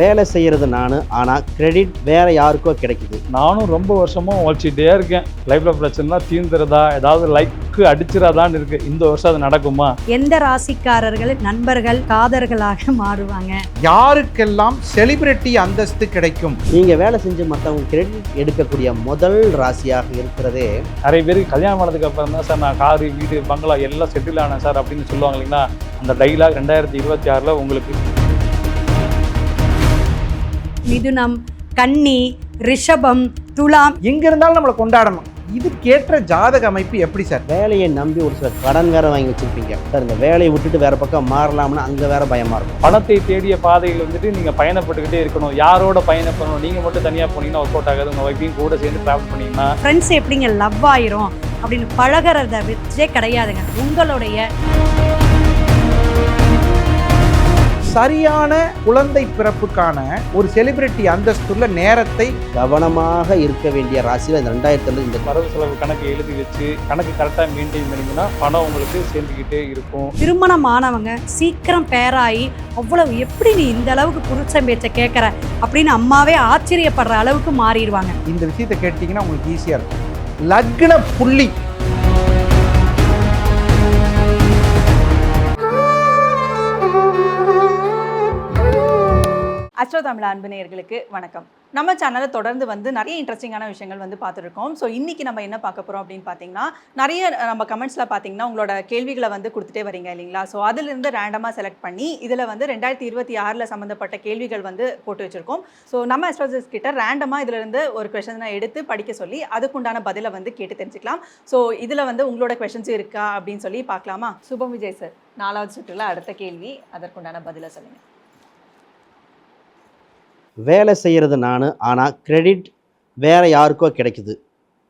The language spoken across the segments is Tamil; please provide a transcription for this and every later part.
வேலை செய்கிறது நான் ஆனால் கிரெடிட் வேற யாருக்கோ கிடைக்குது. நானும் ரொம்ப வருஷமா உழைச்சிட்டே இருக்கேன். லைஃப்ல பிரச்சனைலாம் தீர்ந்துறதா ஏதாவது லைக்கு அடிச்சிடாதான்னு இருக்கு. இந்த வருஷம் அது நடக்குமா? எந்த ராசிக்காரர்கள் நண்பர்கள் காதர்களாக மாறுவாங்க? யாருக்கெல்லாம் செலிபிரிட்டி அந்தஸ்து கிடைக்கும்? நீங்கள் வேலை செஞ்சு மற்றவங்க கிரெடிட் எடுக்கக்கூடிய முதல் ராசியாக இருக்கிறதே நிறைய பேருக்கு கல்யாணம் ஆனதுக்கு அப்புறம் தான் சார் நான் காரு வீடு பங்களா எல்லாம் செட்டில் ஆனேன் சார் அப்படின்னு சொல்லுவாங்க இல்லைங்களா? அந்த டைலாக் ரெண்டாயிரத்தி இருபத்தி ஆறில் உங்களுக்கு மிதுனம் கன்னி ரிஷபம் துலாம். எங்க இருந்தாலும் நம்மளை கொண்டாடணும். இதுக்கேற்ற ஜாதக அமைப்பு எப்படி சார்? வேலையை நம்பி ஒரு சில கடன் வேற வாங்கி வச்சிருப்பீங்க. சார் இந்த வேலையை விட்டுட்டு வேற பக்கம் மாறலாம்னு அங்கே வேற பயமா இருக்கும். பணத்தை தேடிய பாதையில் வந்துட்டு நீங்கள் பயணப்பட்டுக்கிட்டே இருக்கணும். யாரோட பயணம் பண்ணணும் நீங்கள் மட்டும் தனியாக போனீங்கன்னா ஒர்க் அவுட் ஆகாது. உங்கள் வைஃபையும் கூட சேர்ந்து ட்ராவல் பண்ணீங்கன்னா ஃப்ரெண்ட்ஸ் எப்படிங்க? லவ் ஆயிரும் அப்படின்னு பழகிறத வச்சே கிடையாதுங்க. உங்களுடைய சரியான குழந்தை பிறப்புக்கான ஒரு செலிபிரிட்டி அந்தஸ்துள்ள நேரத்தை கவனமாக இருக்க வேண்டிய ராசியில் இந்த ரெண்டாயிரத்துல இந்த வரவு செலவு கணக்கு எழுதி வச்சு கணக்கு கரெக்டாக மெயின்டைன் பண்ணிங்கன்னா பணம் உங்களுக்கு சேர்ந்துக்கிட்டே இருக்கும். திருமணமானவங்க சீக்கிரம் பேராகி அவ்வளவு எப்படி நீ இந்த அளவுக்கு புருஷன் பேச்சை கேட்குற அப்படின்னு அம்மாவே ஆச்சரியப்படுற அளவுக்கு மாறிடுவாங்க. இந்த விஷயத்தை கேட்டீங்கன்னா உங்களுக்கு ஈஸியா இருக்கும். லக்ன புள்ளி ஹலோ தமிழ் அன்பு நேயர்களுக்கு வணக்கம். நம்ம சேனலை தொடர்ந்து வந்து நிறைய இன்ட்ரெஸ்டிங்கான விஷயங்கள் வந்து பார்த்துருக்கோம். ஸோ இன்றைக்கி நம்ம என்ன பார்க்க போகிறோம் அப்படின்னு பார்த்தீங்கன்னா நிறைய நம்ம கமெண்ட்ஸில் பார்த்தீங்கன்னா உங்களோட கேள்விகளை வந்து கொடுத்துட்டே வரீங்க இல்லைங்களா? ஸோ அதிலிருந்து ரேண்டமாக செலக்ட் பண்ணி இதில் வந்து ரெண்டாயிரத்தி இருபத்தி ஆறில் சம்மந்தப்பட்ட கேள்விகள் வந்து போட்டு வச்சுருக்கோம். ஸோ நம்ம அஸ்ட்ரோஜிஸ் கிட்ட ரேண்டமாக இதிலிருந்து ஒரு கொஷனை எடுத்து படிக்க சொல்லி அதுக்குண்டான பதிலை வந்து கேட்டு தெரிஞ்சுக்கலாம். ஸோ இதில் வந்து உங்களோட கொஷின்ஸ் இருக்கா அப்படின்னு சொல்லி பார்க்கலாமா? சுபம் விஜய் சார் நாலாவது சுற்றுல அடுத்த கேள்வி அதற்குண்டான பதிலை சொல்லுங்கள் வேலை செய்கிறது நான் ஆனால் கிரெடிட் வேறு யாருக்கோ கிடைக்குது.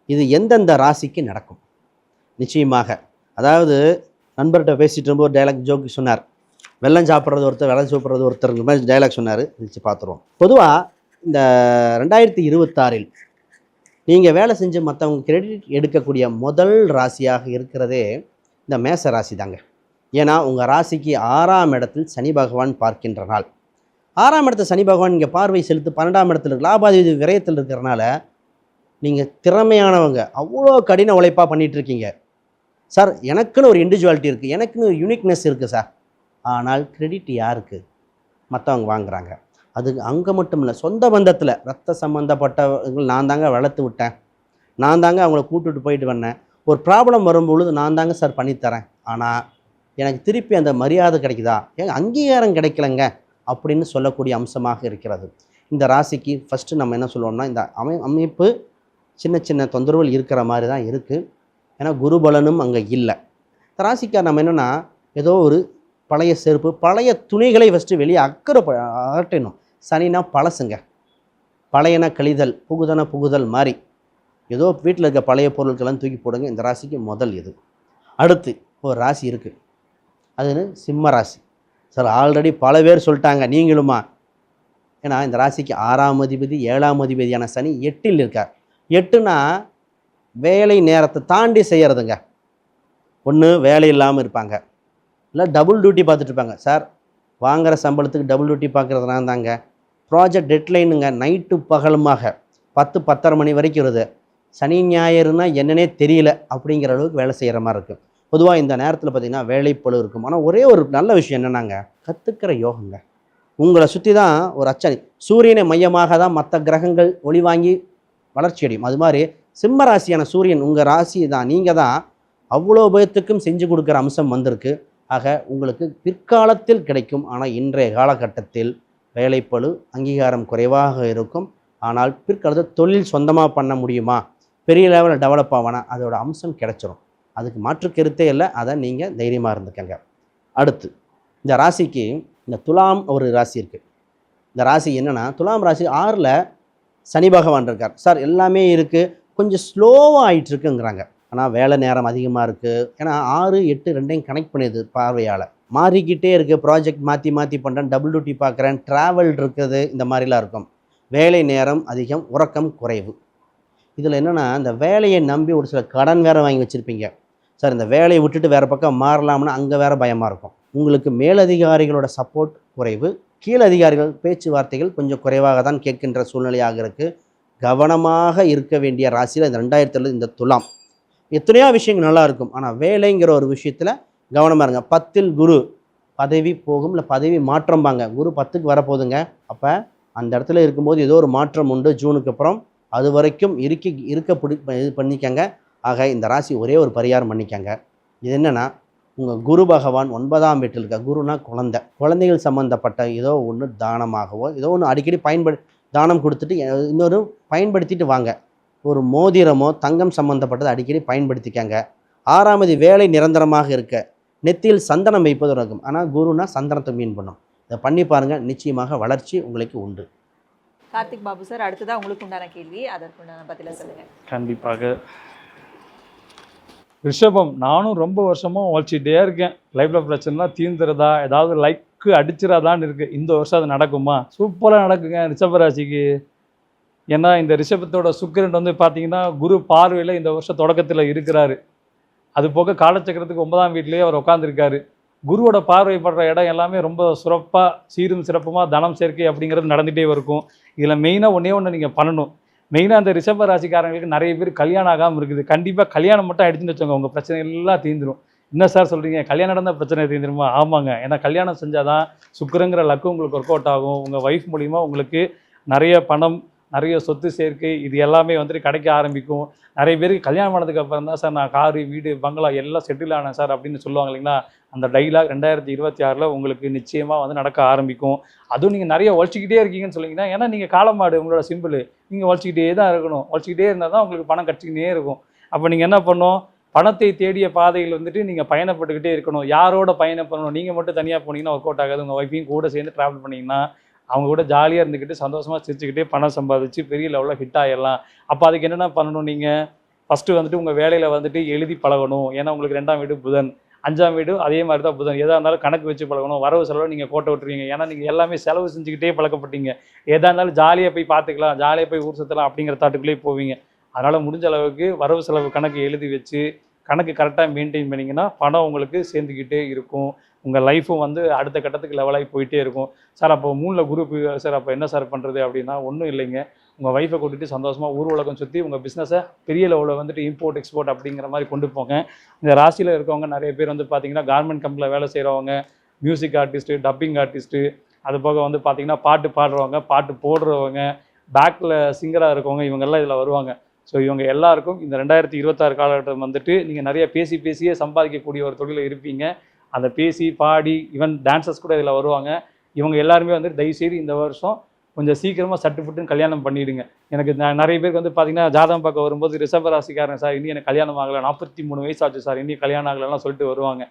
இது எந்தெந்த ராசிக்கு நடக்கும்? நிச்சயமாக. அதாவது நண்பர்கிட்ட பேசிகிட்டு இருக்கும்போது டைலாக் ஜோக் சொன்னார். வெள்ளம் சாப்பிட்றது ஒருத்தர் வெள்ளம் சாப்பிட்றது ஒருத்தர் மாதிரி டைலாக் சொன்னார். நினச்சி பார்த்துருவோம். பொதுவாக இந்த ரெண்டாயிரத்தி இருபத்தாறில் நீங்கள் வேலை செஞ்சு மற்றவங்க கிரெடிட் எடுக்கக்கூடிய முதல் ராசியாக இருக்கிறதே இந்த மேச ராசி தாங்க ஏன்னா உங்கள் ராசிக்கு ஆறாம் இடத்தில் சனி பகவான் பார்க்கின்ற நாள். ஆறாம் இடத்துல சனி பகவான் இங்கே பார்வை செலுத்து பன்னெண்டாம் இடத்துல இருக்கு. லாபாதிபதி விரயத்தில் இருக்கிறனால நீங்கள் திறமையானவங்க. அவ்வளோ கடின உழைப்பாக பண்ணிகிட்ருக்கீங்க சார் எனக்குன்னு ஒரு இண்டிவிஜுவாலிட்டி இருக்குது எனக்குன்னு ஒரு யூனிக்னஸ் இருக்குது சார் ஆனால் கிரெடிட் யாருக்கு? மற்றவங்க வாங்குறாங்க. அது அங்கே மட்டும் இல்லை சொந்த பந்தத்தில். ரத்த சம்மந்தப்பட்டவங்க நான் தாங்க வளர்த்து விட்டேன். நான் தாங்க அவங்கள கூட்டுட்டு போயிட்டு வந்தேன். ஒரு ப்ராப்ளம் வரும்பொழுது நான் தாங்க சார் பண்ணித்தரேன். ஆனால் எனக்கு திருப்பி அந்த மரியாதை கிடைக்குதா? ஏங்க அங்கீகாரம் கிடைக்கலங்க. அப்படின்னு சொல்லக்கூடிய அம்சமாக இருக்கிறது. இந்த ராசிக்கு ஃபஸ்ட்டு நம்ம என்ன சொல்லுவோம்னா இந்த அமை அமைப்பு சின்ன சின்ன தொந்தரவுகள் இருக்கிற மாதிரி தான் இருக்குது ஏன்னா குருபலனும் அங்கே இல்லை. இந்த ராசிக்கார் நம்ம என்னென்னா ஏதோ ஒரு பழைய செருப்பு பழைய துணிகளை ஃபஸ்ட்டு வெளியே அக்கறை ப- அகற்றணும். சனினா பழசுங்க. பழையன கழிதல் புகுதன புகுதல் மாதிரி ஏதோ வீட்டில் இருக்க பழைய பொருட்கள்லாம் தூக்கி போடுங்க. இந்த ராசிக்கு முதல் இது. அடுத்து ஒரு ராசி இருக்குது அது சிம்ம ராசி. சார் ஆல்ரெடி பல பேர் சொல்லிட்டாங்க நீங்களுமா? ஏன்னா இந்த ராசிக்கு ஆறாம் அதிபதி ஏழாம் அதிபதியான சனி எட்டில் இருக்கார். எட்டுனா வேலை நேரத்தை தாண்டி செய்கிறதுங்க ஒன்று வேலை இல்லாமல் இருப்பாங்க. இல்லை டபுள் டியூட்டி பார்த்துட்டு இருப்பாங்க. சார் வாங்குகிற சம்பளத்துக்கு டபுள் டியூட்டி பார்க்குறதுனால தாங்க. ப்ராஜெக்ட் டெட்லைனுங்க நைட்டு பகலுமாக பத்து பத்தரை மணி வரைக்கும் வருது. சனி ஞாயிறுனா என்னன்னே தெரியல அப்படிங்கிற அளவுக்கு வேலை செய்கிற மாதிரி இருக்குது பொதுவாக இந்த நேரத்தில் பார்த்தீங்கன்னா வேலைப்பளு இருக்கும். ஆனால் ஒரே ஒரு நல்ல விஷயம் என்னன்னாங்க கற்றுக்கிற யோகங்க. உங்களை சுற்றி தான் ஒரு அச்சனை சூரியனை மையமாக தான் மற்ற கிரகங்கள் ஒளி வாங்கி வளர்ச்சி அடையும். அது மாதிரி சிம்ம ராசியான சூரியன் உங்கள் ராசி தான் நீங்கள் தான் அவ்வளோ பேர்த்துக்கும் செஞ்சு கொடுக்குற அம்சம் வந்திருக்கு. ஆக உங்களுக்கு பிற்காலத்தில் கிடைக்கும். ஆனால் இன்றைய காலகட்டத்தில் வேலைப்பளு அங்கீகாரம் குறைவாக இருக்கும். ஆனால் பிற்காலத்தில் தொழில் சொந்தமாக பண்ண முடியுமா? பெரிய லெவலில் டெவலப் ஆவானா அதோட அம்சம் கிடைச்சிரும். அதுக்கு மாற்று கருத்தே இல்லை. அதை நீங்கள் தைரியமாக இருந்துக்கங்க. அடுத்து இந்த ராசிக்கு இந்த துலாம் ஒரு ராசி இருக்குது இந்த ராசி என்னென்னா துலாம் ராசி ஆறில் சனி பகவான் இருக்கார். சார் எல்லாமே இருக்குது கொஞ்சம் ஸ்லோவாக ஆகிட்டு இருக்குங்கிறாங்க. ஆனால் வேலை நேரம் அதிகமாக இருக்குது ஏன்னா ஆறு எட்டு ரெண்டையும் கனெக்ட் பண்ணிடுது பார்வையால். மாறிக்கிட்டே இருக்குது ப்ராஜெக்ட் மாற்றி மாற்றி பண்ணுறேன் டபுள் டியூட்டி பார்க்குறேன். ட்ராவல் இருக்குது. இந்த மாதிரிலாம் இருக்கும். வேலை நேரம் அதிகம் உறக்கம் குறைவு. இதில் என்னென்னா இந்த வேலையை நம்பி ஒரு சில கடன் வேறு வாங்கி வச்சுருப்பீங்க. சார் இந்த வேலையை விட்டுட்டு வேறு பக்கம் மாறலாம்னு அங்கே வேறு பயமாக இருக்கும். உங்களுக்கு மேலதிகாரிகளோட சப்போர்ட் குறைவு கீழ் அதிகாரிகள் பேச்சுவார்த்தைகள் கொஞ்சம் குறைவாக தான் கேட்கின்ற சூழ்நிலையாக இருக்குது கவனமாக இருக்க வேண்டிய ராசியில் இந்த ரெண்டாயிரத்தில் இந்த துலாம். எத்தனையோ விஷயங்கள் நல்லா இருக்கும். ஆனால் வேலைங்கிற ஒரு விஷயத்தில் கவனமாக இருங்க. பத்தில் குரு பதவி போகும் இல்லை பதவி மாற்றம்பாங்க குரு பத்துக்கு வரப்போகுதுங்க. அப்போ அந்த இடத்துல இருக்கும்போது ஏதோ ஒரு மாற்றம் உண்டு. ஜூனுக்கு அப்புறம் அது வரைக்கும் இருக்க இருக்க பிடி இது பண்ணிக்கங்க. ஆக இந்த ராசி ஒரே ஒரு பரிகாரம் பண்ணிக்கங்க. இது என்னென்னா உங்கள் குரு பகவான் ஒன்பதாம் வீட்டில் இருக்க குருனா குழந்தை. குழந்தைகள் சம்மந்தப்பட்ட ஏதோ ஒன்று தானமாகவோ ஏதோ ஒன்று அடிக்கடி பயன்படு தானம் கொடுத்துட்டு இன்னொரு பயன்படுத்திட்டு வாங்க. ஒரு மோதிரமோ தங்கம் சம்மந்தப்பட்டதை அடிக்கடி பயன்படுத்திக்கங்க. ஆறாமது வேலை நிரந்தரமாக இருக்க நெத்தியில் சந்தனம் வைப்பது இருக்கும் ஆனால் குருனா சந்தனத்தை மீன் பண்ணும். இதை பண்ணி பாருங்கள் நிச்சயமாக வளர்ச்சி உங்களுக்கு உண்டு. கார்த்திக் பாபு சார் அடுத்ததா உங்களுக்கு உண்டான கேள்வி அதற்குண்டான பதில சொல்லுங்க. கண்டிப்பாக. ரிஷபம் நானும் ரொம்ப வருஷமாக உழைச்சிட்டே இருக்கேன். லைஃப்பில் பிரச்சனைலாம் தீர்ந்துறதா ஏதாவது லைக்கு அடிச்சிடாதான்னு இருக்குது இந்த வருஷம் அது நடக்குமா? சூப்பராக நடக்குங்க ரிஷபராசிக்கு ஏன்னா இந்த ரிஷபத்தோட சுக்கரன் வந்து பார்த்தீங்கன்னா குரு பார்வையில் இந்த வருஷம் தொடக்கத்தில் இருக்கிறாரு. அது போக காலச்சக்கரத்துக்கு ஒன்பதாம் வீட்லேயே அவர் உட்காந்துருக்காரு குருவோட பார்வைப்படுற இடம் எல்லாமே ரொம்ப சிறப்பாக சீரும் சிறப்புமாக தனம் சேர்க்கை அப்படிங்கிறது நடந்துகிட்டே இருக்கும். இதில் மெயினாக ஒன்றே ஒன்று நீங்கள் பண்ணணும். மெயினாக அந்த ரிஷப ராசிக்காரங்களுக்கு நிறைய பேர் கல்யாணம் ஆகாமல் இருக்குது. கண்டிப்பாக கல்யாணம் மட்டும் ஆயிடுச்சுன்னு வச்சோங்க உங்கள் பிரச்சனை எல்லாம் தீந்துடும் என்ன சார் சொல்கிறீங்க கல்யாணம் நடந்தால் பிரச்சனை தீந்துருமா ஆமாங்க. ஏன்னா கல்யாணம் செஞ்சால் தான் சுக்கரங்கிற லக்கு உங்களுக்கு ஒர்க் அவுட் ஆகும். உங்கள் ஒய்ஃப் மூலிமா உங்களுக்கு நிறைய பணம் நிறைய சொத்து சேர்க்கை இது எல்லாமே வந்துட்டு கிடைக்க ஆரம்பிக்கும். நிறைய பேருக்கு கல்யாணம் ஆனதுக்கு அப்புறம் தான் சார் நான் காரு வீடு பங்களா எல்லாம் செட்டில் ஆனேன் சார் அப்படின்னு சொல்லுவாங்க இல்லைங்களா? அந்த டைலாக் ரெண்டாயிரத்தி இருபத்தி ஆறில் உங்களுக்கு நிச்சயமாக வந்து நடக்க ஆரம்பிக்கும். அதுவும் நீங்கள் நிறைய உழைச்சிக்கிட்டே இருக்கீங்கன்னு சொல்லிங்கன்னா ஏன்னா நீங்கள் காலமாடு உங்களோட சிம்பிள் நீங்கள் உழைச்சிக்கிட்டே தான் இருக்கணும். உழைச்சிக்கிட்டே இருந்தால் தான் உங்களுக்கு பணம் கிடச்சிக்கிட்டே இருக்கும். அப்போ நீங்கள் என்ன பண்ணணும்? பணத்தை தேடிய பாதையில் வந்துட்டு நீங்கள் பயணப்பட்டுக்கிட்டே இருக்கணும். யாரோட பயணம் பண்ணணும்? நீங்கள் மட்டும் தனியாக போனீங்கன்னா ஒர்க் அவுட் ஆகாது. உங்கள் ஒய்ஃபையும் கூட சேர்ந்து ட்ராவல் பண்ணிங்கன்னா அவங்க கூட ஜாலியாக இருந்துக்கிட்டு சந்தோஷமாக சிரிச்சுக்கிட்டே பணம் சம்பாதிச்சு பெரிய லெவலில் ஹிட் ஆகிடலாம் அப்போ அதுக்கு என்னென்ன பண்ணணும் நீங்கள் ஃபஸ்ட்டு வந்துட்டு உங்கள் வேலையில் வந்துட்டு எழுதி பழகணும். ஏன்னா உங்களுக்கு ரெண்டாம் வீடு புதன். அஞ்சாம் வீடு அதே மாதிரி தான் புதன். எதாக இருந்தாலும் கணக்கு வச்சு பழகணும். வரவு செலவு நீங்கள் கோட்டை விட்டுருவீங்க. ஏன்னா நீங்கள் எல்லாமே செலவு செஞ்சுக்கிட்டே பழக்கப்பட்டீங்க. எதாக இருந்தாலும் ஜாலியாக போய் பார்த்துக்கலாம் ஜாலியாக போய் ஊர் சுற்றலாம் அப்படிங்கிற தாட்டுக்குள்ளேயே போவீங்க. அதனால் முடிஞ்ச அளவுக்கு வரவு செலவு கணக்கு எழுதி வச்சு கணக்கு கரெக்டாக மெயின்டைன் பண்ணிங்கன்னா பணம் உங்களுக்கு சேர்ந்துக்கிட்டே இருக்கும். உங்கள் லைஃப்பும் வந்து அடுத்த கட்டத்துக்கு லெவலாகி போயிட்டே இருக்கும். சார் அப்போ மூணில் குரூப் சார் அப்போ என்ன சார் பண்ணுறது அப்படின்னா ஒன்றும் இல்லைங்க. உங்கள் ஒய்ஃபை கூட்டிகிட்டு சந்தோஷமாக ஊர் உலகம் சுற்றி உங்கள் பிஸ்னஸை பெரிய லெவலில் வந்துட்டு இம்போர்ட் எக்ஸ்போர்ட் அப்படிங்கிற மாதிரி கொண்டு போங்க. இந்த ராசியில் இருக்கவங்க நிறைய பேர் வந்து பார்த்தீங்கன்னா கார்மெண்ட் கம்பெனியில் வேலை செய்கிறவங்க மியூசிக் ஆர்டிஸ்ட்டு டப்பிங் ஆர்டிஸ்ட்டு அது போக வந்து பார்த்தீங்கன்னா பாட்டு பாடுறவங்க பாட்டு போடுறவங்க பேக்கில் சிங்கராக இருக்கவங்க இவங்கெல்லாம் இதில் வருவாங்க. ஸோ இவங்க எல்லாருக்கும் இந்த ரெண்டாயிரத்தி இருபத்தாறு காலகட்டம் வந்துட்டு நீங்கள் நிறைய பேசி பேசியே சம்பாதிக்கக்கூடிய ஒரு தொழிலில் இருப்பீங்க. அந்த பேசி பாடி ஈவன் டான்சர்ஸ் கூட இதில் வருவாங்க. இவங்க எல்லாருமே வந்து தயவுசெய்து இந்த வருஷம் கொஞ்சம் சீக்கிரமாக சட்டு கல்யாணம் பண்ணிவிடுங்க எனக்கு ந- நிறைய பேருக்கு வந்து பார்த்தீங்கன்னா ஜாதகம் பார்க்க வரும்போது ரிஷப ராசிக்காரன் சார் இன்னும் எனக்கு கல்யாணம் ஆகலை நாற்பத்தி மூணு வயசு ஆச்சு சார் இன்னும் கல்யாணம் ஆகலைலாம் சொல்லிட்டு வருவாங்க.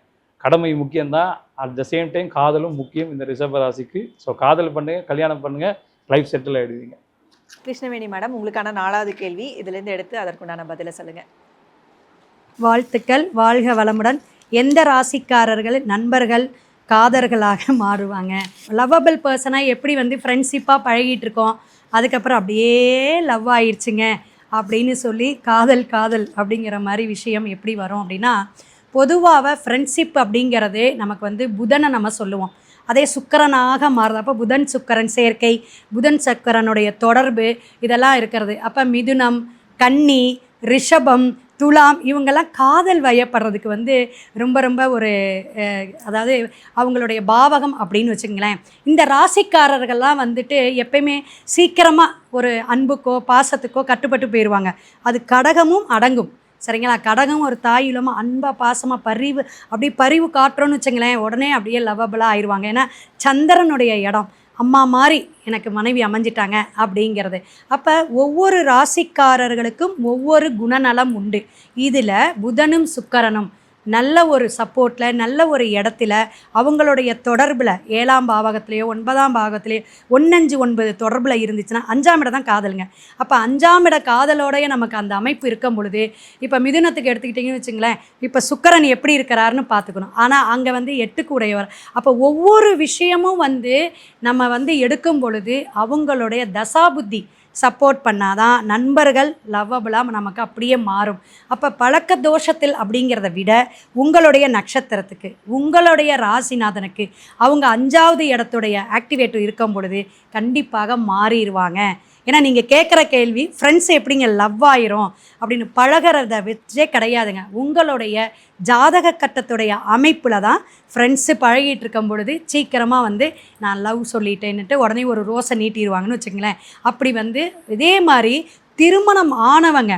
கடமை முக்கியம்தான். அட் த சேம் டைம் காதலும் முக்கியம் இந்த ரிஷப ராசிக்கு. ஸோ காதல் பண்ணுங்கள் கல்யாணம் பண்ணுங்கள் லைஃப் செட்டில் ஆகிடுவீங்க கிருஷ்ணவேணி மேடம் உங்களுக்கான நாலாவது கேள்வி. இதுலேருந்து எடுத்து அதற்குண்டான பதிலை சொல்லுங்க. வாழ்த்துக்கள். வாழ்க வளமுடன். எந்த ராசிக்காரர்கள் நண்பர்கள் காதர்களாக மாறுவாங்க? லவ்வபிள் பர்சனாக எப்படி வந்து ஃப்ரெண்ட்ஷிப்பாக பழகிட்டு இருக்கோம் அதுக்கப்புறம் அப்படியே லவ் ஆயிடுச்சுங்க அப்படின்னு சொல்லி காதல் காதல் அப்படிங்கிற மாதிரி விஷயம் எப்படி வரும் அப்படின்னா பொதுவாக ஃப்ரெண்ட்ஷிப் அப்படிங்கிறது நமக்கு வந்து புதனை நம்ம சொல்லுவோம். அதே சுக்கரனாக மாறுது. அப்போ புதன் சுக்கரன் சேர்க்கை புதன் சக்கரனுடைய தொடர்பு இதெல்லாம் இருக்கிறது. அப்போ மிதுனம் கன்னி ரிஷபம் துலாம் இவங்கெல்லாம் காதல் வயப்படுறதுக்கு வந்து ரொம்ப ரொம்ப ஒரு அதாவது அவங்களுடைய பாவகம் அப்படின்னு வச்சுங்களேன் இந்த ராசிக்காரர்கள்லாம் வந்துட்டு எப்பயுமே சீக்கிரமாக ஒரு அன்புக்கோ பாசத்துக்கோ கட்டுப்பட்டு போயிடுவாங்க அது கடகமும் அடங்கும். சரிங்களா? கடகம் ஒரு தாயுலமாக அன்பாக பாசமாக பரிவு அப்படி பரிவு காட்டுறோன்னு வச்சுங்களேன் உடனே அப்படியே லவபிளாக ஆயிடுவாங்க. ஏன்னா சந்திரனுடைய இடம். அம்மா மாதிரி எனக்கு மனைவி அமைஞ்சிட்டாங்க அப்படிங்கிறது. அப்போ ஒவ்வொரு ராசிக்காரர்களுக்கும் ஒவ்வொரு குணநலம் உண்டு. இதில் புதனும் சுக்கரனும். நல்ல ஒரு சப்போர்ட்டில் நல்ல ஒரு இடத்துல அவங்களுடைய தொடர்பில் ஏழாம் பாவகத்திலேயோ ஒன்பதாம் பாவகத்திலேயோ ஒன்னஞ்சு ஒன்பது தொடர்பில் இருந்துச்சுன்னா அஞ்சாம் இடம் தான் காதலுங்க. அப்போ அஞ்சாம் இட காதலோடைய நமக்கு அந்த அமைப்பு இருக்கும் பொழுது இப்போ மிதுனத்துக்கு எடுத்துக்கிட்டிங்கன்னு வச்சுங்களேன் இப்போ சுக்கரன் எப்படி இருக்கிறாருன்னு பார்த்துக்கணும். ஆனால் அங்கே வந்து எட்டுக்கு உடையவர். அப்போ ஒவ்வொரு விஷயமும் வந்து நம்ம வந்து எடுக்கும் பொழுது அவங்களுடைய தசாபுத்தி சப்போர்ட் பண்ணாதான் நண்பர்கள் லவ்வபுளாக நமக்கு அப்படியே மாறும். அப்போ பழக்க தோஷத்தில் அப்படிங்கிறத விட உங்களுடைய நட்சத்திரத்துக்கு உங்களுடைய ராசிநாதனுக்கு அவங்க அஞ்சாவது இடத்துடைய ஆக்டிவேட்டர் இருக்கும் பொழுது கண்டிப்பாக மாறிடுவாங்க. ஏன்னா நீங்கள் கேட்குற கேள்வி ஃப்ரெண்ட்ஸ் எப்படிங்க லவ் ஆயிரும் அப்படின்னு பழகிறத வச்சே கிடையாதுங்க. உங்களுடைய ஜாதக கட்டத்துடைய அமைப்பில் தான் ஃப்ரெண்ட்ஸு பழகிட்டு இருக்கும் பொழுது சீக்கிரமாக வந்து நான் லவ் சொல்லிட்டேன்னுட்டு உடனே ஒரு ரோஸை நீட்டிடுவாங்கன்னு வச்சுங்களேன் அப்படி வந்து இதே மாதிரி திருமணம் ஆனவங்க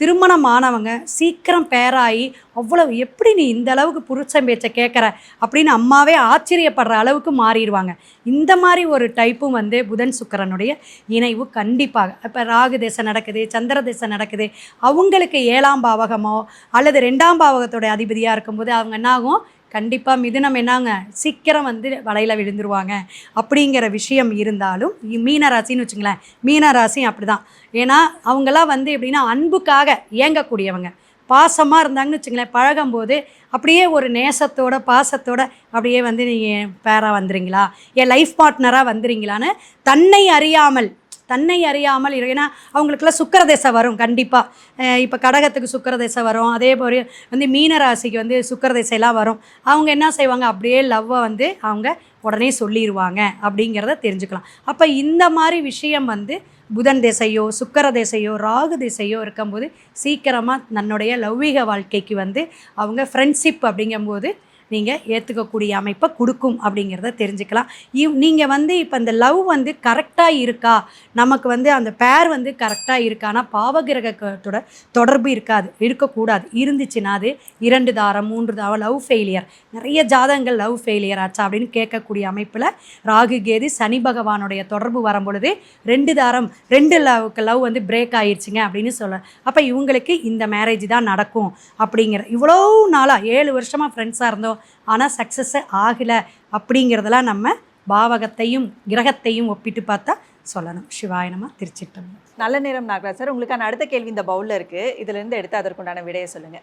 திருமணம் ஆனவங்க சீக்கிரம் பேராகி அவ்வளவு எப்படி நீ இந்த அளவுக்கு புருஷன் பேச்சை கேட்குற அப்படின்னு அம்மாவே ஆச்சரியப்படுற அளவுக்கு மாறிடுவாங்க. இந்த மாதிரி ஒரு டைப்பும் வந்து புதன் சுக்கரனுடைய இணைவு கண்டிப்பாக. இப்போ ராகு தேசம் நடக்குது சந்திர தேசம் நடக்குது. அவங்களுக்கு ஏழாம் பாவகமோ அல்லது ரெண்டாம் பாவகத்தோட அதிபதியாக இருக்கும்போது அவங்க என்ன ஆகும் கண்டிப்பாக மிதுனம் என்னங்க? சீக்கிரம் வந்து வலையில் விழுந்துருவாங்க. அப்படிங்கிற விஷயம் இருந்தாலும் மீனராசின்னு மீன ராசின்னு வச்சுங்களேன் மீன ராசி அப்படி தான் ஏன்னா அவங்களாம் வந்து எப்படின்னா அன்புக்காக இயங்கக்கூடியவங்க. பாசமாக இருந்தாங்கன்னு வச்சுங்களேன் பழகும்போது அப்படியே ஒரு நேசத்தோட பாசத்தோட அப்படியே வந்து நீங்கள் பேராக வந்துடுங்களா என் லைஃப் பார்ட்னராக வந்துறீங்களான்னு தன்னை அறியாமல் தன்னை அறியாமல் ஏன்னா அவங்களுக்குலாம் சுக்கரதேசை வரும் கண்டிப்பாக இப்போ கடகத்துக்கு சுக்கரதேசை வரும். அதே போல் வந்து மீன ராசிக்கு வந்து சுக்கரதேசையெல்லாம் வரும். அவங்க என்ன செய்வாங்க? அப்படியே லவ்வை வந்து அவங்க உடனே சொல்லிடுவாங்க அப்படிங்கிறத தெரிஞ்சுக்கலாம். அப்போ இந்த மாதிரி விஷயம் வந்து புதன் திசையோ சுக்கர திசையோ ராகு திசையோ இருக்கும்போது சீக்கிரமாக தன்னுடைய லௌவீக வாழ்க்கைக்கு வந்து அவங்க ஃப்ரெண்ட்ஷிப் அப்படிங்கும்போது நீங்கள் ஏற்றுக்கக்கூடிய அமைப்பை கொடுக்கும் அப்படிங்கிறத தெரிஞ்சுக்கலாம். இவ் நீங்கள் வந்து இப்போ இந்த லவ் வந்து கரெக்டாக இருக்கா? நமக்கு வந்து அந்த பேர் வந்து கரெக்டாக இருக்கானா பாவகிரகத்தோட தொடர்பு இருக்காது இருக்கக்கூடாது. இருந்துச்சுன்னா அது இரண்டு தாரம் மூன்று தாரம் லவ் ஃபெயிலியர் நிறைய ஜாதகங்கள் லவ் ஃபெயிலியர் ஆச்சா அப்படின்னு கேட்கக்கூடிய அமைப்பில் ராகு கேது சனி பகவானுடைய தொடர்பு வரும்பொழுது ரெண்டு தாரம் ரெண்டு லவ்க்கு லவ் வந்து பிரேக் ஆயிடுச்சுங்க அப்படின்னு சொல்ல அப்போ இவங்களுக்கு இந்த மேரேஜ் தான் நடக்கும் அப்படிங்கிற இவ்வளோ நாளாக ஏழு வருஷமாக ஃப்ரெண்ட்ஸாக இருந்தோம். ஆனால் சக்ஸஸ் ஆகலை அப்படிங்கிறதெல்லாம் நம்ம பாவகத்தையும் கிரகத்தையும் ஒப்பிட்டு பார்த்தா சொல்லணும். சிவாயனமாக திருச்சிட்டம் நல்ல நேரம் நாகராஜ் சார். உங்களுக்கான அடுத்த கேள்வி இந்த பவுல்ல இருக்கு. இதுல இருந்து எடுத்து அதற்குண்டான விடையை சொல்லுங்க.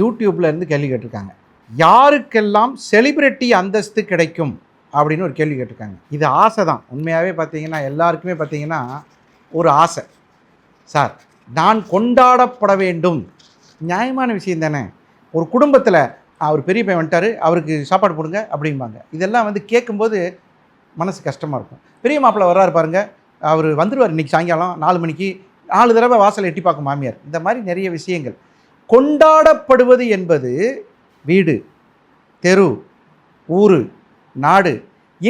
யூடியூப்ல இருந்து கேள்வி கேட்டிருக்காங்க. யாருக்கெல்லாம் செலிபிரிட்டி அந்தஸ்து கிடைக்கும்? அப்படின்னு ஒரு கேள்வி கேட்டிருக்காங்க. இது ஆசை தான். உண்மையாகவே பார்த்தீங்கன்னா எல்லாருக்குமே பார்த்தீங்கன்னா ஒரு ஆசை. சார் நான் கொண்டாடப்பட வேண்டும். நியாயமான விஷயம் தானே? ஒரு குடும்பத்தில் அவர் பெரிய பையன் வந்துட்டாரு அவருக்கு சாப்பாடு போடுங்க அப்படிம்பாங்க. இதெல்லாம் வந்து கேட்கும்போது மனசு கஷ்டமாக இருக்கும். பெரிய மாப்பிள்ளை வர்றாரு பாருங்கள் அவர் வந்துடுவார் இன்னைக்கு சாயங்காலம் நாலு மணிக்கு நாலு தடவை வாசலை எட்டி பார்க்கும் மாமியார். இந்த மாதிரி நிறைய விஷயங்கள். கொண்டாடப்படுவது என்பது வீடு தெரு ஊர் நாடு.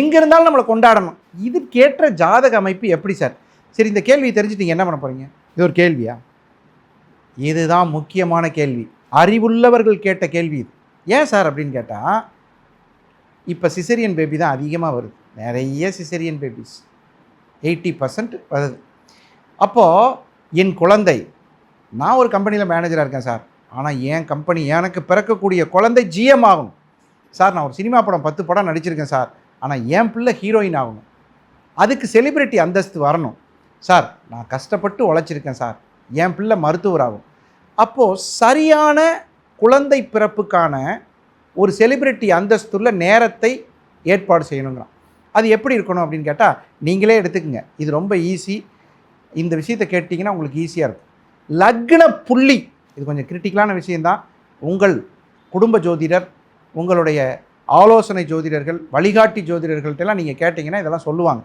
எங்கே இருந்தாலும் நம்மளை கொண்டாடணும். இதுக்கேற்ற ஜாதக அமைப்பு எப்படி சார்? சரி இந்த கேள்வியை தெரிஞ்சுட்டு நீங்கள் என்ன பண்ண போகிறீங்க இது ஒரு கேள்வியா? இதுதான் முக்கியமான கேள்வி. அறிவுள்ளவர்கள் கேட்ட கேள்வி இது. ஏன் சார் அப்படின்னு கேட்டால் இப்போ சிசரியன் பேபி தான் அதிகமாக வருது. நிறைய சிசரியன் பேபிஸ் எயிட்டி பர்சன்ட் வருது. அப்போது என் குழந்தை நான் ஒரு கம்பெனியில் மேனேஜராக இருக்கேன் சார். ஆனால் என் கம்பெனி எனக்கு பிறக்கக்கூடிய குழந்தை ஜிஎம் ஆகணும். சார் நான் ஒரு சினிமா படம் பத்து படம் நடிச்சிருக்கேன் சார். ஆனால் என் பிள்ளை ஹீரோயின் ஆகணும். அதுக்கு செலிபிரிட்டி அந்தஸ்து வரணும். சார் நான் கஷ்டப்பட்டு உழைச்சிருக்கேன் சார். என் பிள்ளை மருத்துவர் ஆகும் அப்போது சரியான குழந்தை பிறப்புக்கான ஒரு செலிபிரிட்டி அந்தஸ்துள்ள நேரத்தை ஏற்பாடு செய்யணுங்கிறான். அது எப்படி இருக்கணும் அப்படின்னு கேட்டால் நீங்களே எடுத்துக்கங்க. இது ரொம்ப ஈஸி இந்த விஷயத்தை கேட்டிங்கன்னா உங்களுக்கு ஈஸியாக இருக்கும். லக்ன புள்ளி இது கொஞ்சம் கிரிட்டிக்கலான விஷயந்தான் உங்கள் குடும்ப ஜோதிடர் உங்களுடைய ஆலோசனை ஜோதிடர்கள் வழிகாட்டி ஜோதிடர்கள்ட்டெல்லாம் நீங்கள் கேட்டிங்கன்னா இதெல்லாம் சொல்லுவாங்க.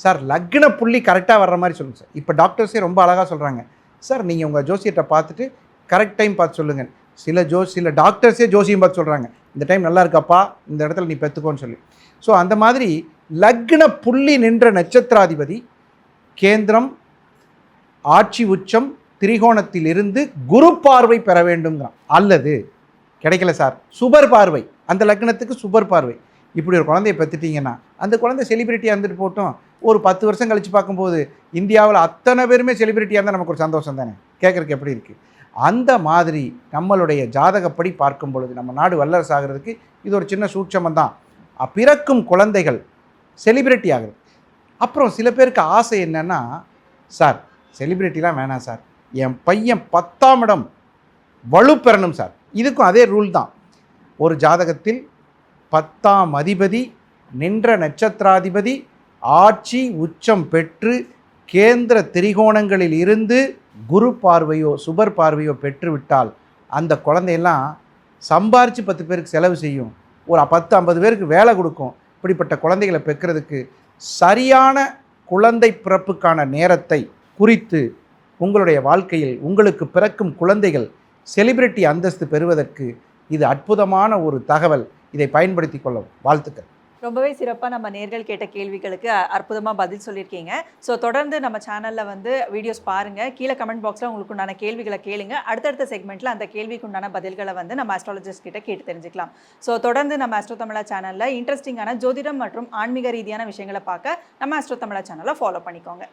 சார் லக்ன புள்ளி கரெக்டாக வர்ற மாதிரி சொல்லுங்கள் சார். இப்போ டாக்டர்ஸே ரொம்ப அழகாக சொல்கிறாங்க சார் நீங்கள் உங்கள் ஜோசியத்தை பார்த்துட்டு கரெக்ட் டைம் பார்த்து சொல்லுங்கள் சில ஜோ சில டாக்டர்ஸே ஜோசியம் பார்த்து சொல்கிறாங்க இந்த டைம் நல்லா இருக்காப்பா? இந்த இடத்துல நீ பெற்றுக்கோன்னு சொல்லி. ஸோ அந்த மாதிரி லக்ன புள்ளி நின்ற நட்சத்திராதிபதி கேந்திரம் ஆட்சி உச்சம் திரிகோணத்திலிருந்து குரு பார்வை பெற வேண்டுங்கிறான் அல்லது கிடைக்கல சார் சுபர் பார்வை. அந்த லக்னத்துக்கு சுபர் பார்வை. இப்படி ஒரு குழந்தைய பெற்றுட்டீங்கன்னா அந்த குழந்தை செலிபிரிட்டியாக இருந்துட்டு போட்டோம் ஒரு பத்து வருஷம் கழித்து பார்க்கும்போது இந்தியாவில் அத்தனை பேருமே செலிபிரிட்டியாக இருந்தால் நமக்கு ஒரு சந்தோஷம் தானே? கேட்குறக்கு எப்படி இருக்குது அந்த மாதிரி நம்மளுடைய ஜாதகப்படி பார்க்கும் பொழுது நம்ம நாடு வல்லரசு ஆகிறதுக்கு இது ஒரு சின்ன சூட்சமம் தான். பிறக்கும் குழந்தைகள் செலிபிரிட்டி ஆகிறது. அப்புறம் சில பேருக்கு ஆசை என்னென்னா சார் செலிபிரிட்டிலாம் வேணாம் சார். என் பையன் பத்தாம் இடம் வலுப்பெறணும் சார். இதுக்கும் அதே ரூல் தான். ஒரு ஜாதகத்தில் பத்தாம் அதிபதி நின்ற நட்சத்திராதிபதி ஆட்சி உச்சம் பெற்று கேந்திர திரிகோணங்களில் இருந்து குரு பார்வையோ சுபர் பார்வையோ பெற்றுவிட்டால் அந்த குழந்தையெல்லாம் சம்பாரித்து பத்து பேருக்கு செலவு செய்யும். ஒரு பத்து ஐம்பது பேருக்கு வேலை கொடுக்கும். இப்படிப்பட்ட குழந்தைகளை பெக்கிறதுக்கு சரியான குழந்தை பிறப்புக்கான நேரத்தை குறித்து உங்களுடைய வாழ்க்கையில் உங்களுக்கு பிறக்கும் குழந்தைகள் செலிபிரிட்டி அந்தஸ்து பெறுவதற்கு இது அற்புதமான ஒரு தகவல். இதை பயன்படுத்தி கொள்ளவும். வாழ்த்துக்கள். ரொம்பவே சிறப்பாக நம்ம நேர்கள் கேட்ட கேள்விகளுக்கு அற்புதமாக பதில் சொல்லியிருக்கீங்க. ஸோ தொடர்ந்து நம்ம சேனலில் வந்து வீடியோஸ் பாருங்கள் கீழே கமெண்ட் பாக்ஸில் உங்களுக்கு உண்டான கேள்விகளை கேளுங்க. அடுத்தடுத்த செக்மெண்ட்டில் அந்த கேள்விக்கு உண்டான பதில்களை வந்து நம்ம அஸ்ட்ராலஜிஸ்ட் கிட்ட கேட்டு தெரிஞ்சுக்கலாம். ஸோ தொடர்ந்து நம்ம அஸ்ட்ரோ தமிழா சேனலில் இன்ட்ரெஸ்டிங்கான ஜோதிடம் மற்றும் ஆன்மீக ரீதியான விஷயங்களை பார்க்க நம்ம அஸ்ட்ரோ தமிழா சேனலை ஃபாலோ பண்ணிக்கோங்க.